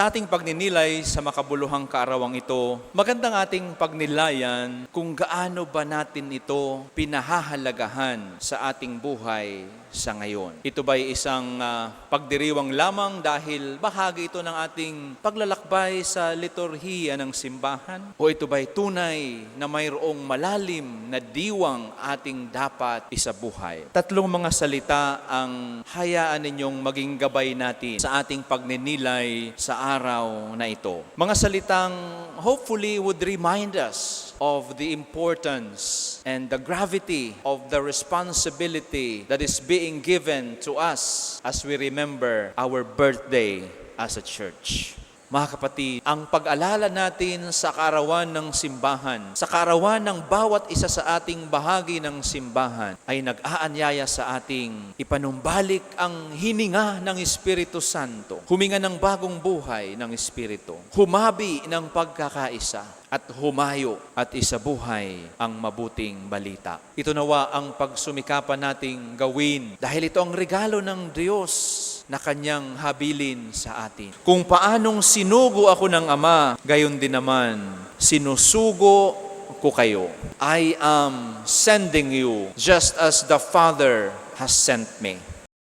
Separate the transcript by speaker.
Speaker 1: Sa ating pagninilay sa makabuluhang kaarawang ito, magandang ating pagnilayan kung gaano ba natin ito pinahahalagahan sa ating buhay sa ngayon. Ito ba'y isang ah, pagdiriwang lamang dahil bahagi ito ng ating paglalakbay sa liturhiya ng simbahan? O ito ba'y tunay na mayroong malalim na diwang ating dapat isabuhay? Tatlong mga salita ang hayaan ninyong maging gabay natin sa ating pagninilay sa araw na ito. Mga salitang hopefully would remind us of the importance and the gravity of the responsibility that is being given to us as we remember our birthday as a church. Mga kapatid, ang pag-alala natin sa kaarawan ng simbahan, sa kaarawan ng bawat isa sa ating bahagi ng simbahan, ay nag-aanyaya sa ating ipanumbalik ang hininga ng Espiritu Santo, huminga ng bagong buhay ng Espiritu, humabi ng pagkakaisa, at humayo at isabuhay ang mabuting balita. Ito nawa ang pagsumikapan nating gawin dahil ito ang regalo ng Diyos na kanyang habilin sa atin. Kung paanong sinugo ako ng Ama, gayon din naman, sinusugo ko kayo. I am sending you just as the Father has sent me.